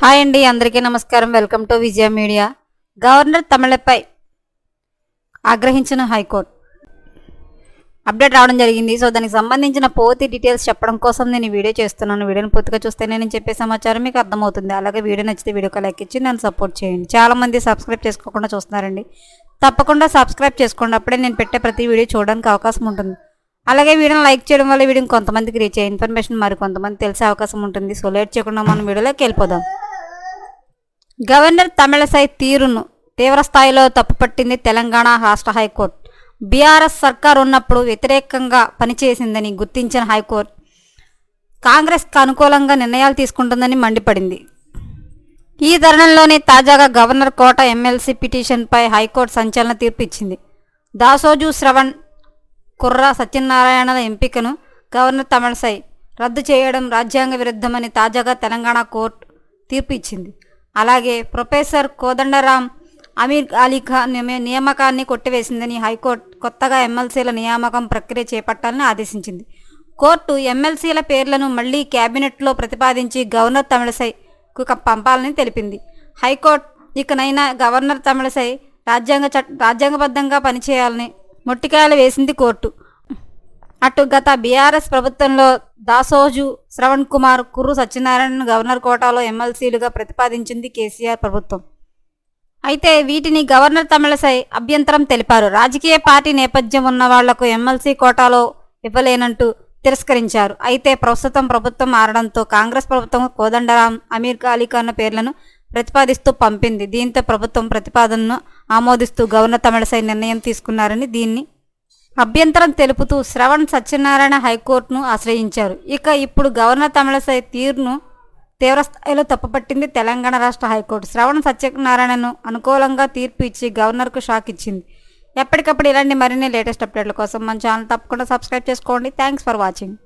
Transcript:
Hi అండి అందరికీ నమస్కారం. Welcome to Vijaya media. Governor తమిళపై ఆగ్రహించిన హైకోర్టు. అప్డేట్ రావడం జరిగింది. సో దానికి సంబంధించిన పూర్తి డీటెయిల్స్ చెప్పడం కోసం నేను వీడియో చేస్తున్నాను. వీడియోని పూర్తిగా చూస్తే నేను చెప్పే సమాచారం మీకు అర్థమవుతుంది. అలాగే వీడియో నచ్చితే వీడియోకి లైక్ ఇచ్చి నన్ను సపోర్ట్ చేయండి. చాలా మంది సబ్స్క్రైబ్ చేసుకోకుండా చూస్తున్నారండి. తప్పకుండా సబ్స్క్రైబ్ చేసుకోండి. అప్పుడే నేను పెట్టే ప్రతి వీడియో చూడడానికి అవకాశం ఉంటుంది. అలాగే వీడియోని లైక్ చేయడం వల్ల వీడియోని కొంతమందికి రీచ్ అయ్యే ఇన్ఫర్మేషన్ మరి కొంతమంది తెలిసే అవకాశం ఉంటుంది. సో లేట్ చేయకుండా మనం వీడియోలోకి వెళ్ళిపోదాం. గవర్నర్ తమిళసై తీరును తీవ్రస్థాయిలో తప్పుపట్టింది తెలంగాణ రాష్ట్ర హైకోర్టు. బీఆర్ఎస్ సర్కార్ ఉన్నప్పుడు వ్యతిరేకంగా పనిచేసిందని గుర్తించిన హైకోర్టు కాంగ్రెస్కు అనుకూలంగా నిర్ణయాలు తీసుకుంటుందని మండిపడింది. ఈ తరుణంలోనే తాజాగా గవర్నర్ కోట ఎమ్మెల్సీ పిటిషన్పై హైకోర్టు సంచలన తీర్పు ఇచ్చింది దాసోజు శ్రవణ్ కుర్ర సత్యనారాయణల ఎంపికను గవర్నర్ తమిళసై రద్దు చేయడం రాజ్యాంగ విరుద్ధమని తాజాగా తెలంగాణ కోర్టు తీర్పు ఇచ్చింది అలాగే ప్రొఫెసర్ కోదండరాం అమీర్ అలీ ఖాన్ నియామకాన్ని కొట్టివేసిందని హైకోర్టు కొత్తగా ఎమ్మెల్సీల నియామకం ప్రక్రియ చేపట్టాలని ఆదేశించింది. కోర్టు ఎమ్మెల్సీల పేర్లను మళ్ళీ కేబినెట్లో ప్రతిపాదించి గవర్నర్ తమిళసైకు పంపాలని తెలిపింది. హైకోర్టు ఇకనైనా గవర్నర్ తమిళసై రాజ్యాంగ చట్ రాజ్యాంగబద్ధంగా పనిచేయాలని మొట్టికాయలు వేసింది కోర్టు. అటు గత బీఆర్ఎస్ ప్రభుత్వంలో దాసోజు శ్రవణ్ కుమార్ కుర్రు సత్యనారాయణ గవర్నర్ కోటాలో ఎమ్మెల్సీలుగా ప్రతిపాదించింది కేసీఆర్ ప్రభుత్వం. అయితే వీటిని గవర్నర్ తమిళసై అభ్యంతరం తెలిపారు. రాజకీయ పార్టీ నేపథ్యం ఉన్న వాళ్ళకు ఎమ్మెల్సీ కోటాలో ఇవ్వలేనంటూ తిరస్కరించారు. అయితే ప్రస్తుతం ప్రభుత్వం మారడంతో కాంగ్రెస్ ప్రభుత్వం కోదండరాం అమీర్ ఖాళీఖాన్ పేర్లను ప్రతిపాదిస్తూ పంపింది. దీంతో ప్రభుత్వం ప్రతిపాదనను ఆమోదిస్తూ గవర్నర్ తమిళసై నిర్ణయం తీసుకున్నారని దీన్ని అభ్యంతరం తెలుపుతూ శ్రవణ్ సత్యనారాయణ హైకోర్టును ఆశ్రయించారు. ఇక ఇప్పుడు గవర్నర్ తమిళసై తీరును తీవ్రస్థాయిలో తప్పుపట్టింది తెలంగాణ రాష్ట్ర హైకోర్టు. శ్రవణ్ సత్యనారాయణను అనుకూలంగా తీర్పు ఇచ్చి గవర్నర్కు షాక్ ఇచ్చింది. ఎప్పటికప్పుడు ఇలాంటి మరిన్ని లేటెస్ట్ అప్డేట్ల కోసం మన ఛానల్ తప్పకుండా సబ్స్క్రైబ్ చేసుకోండి. Thanks for watching.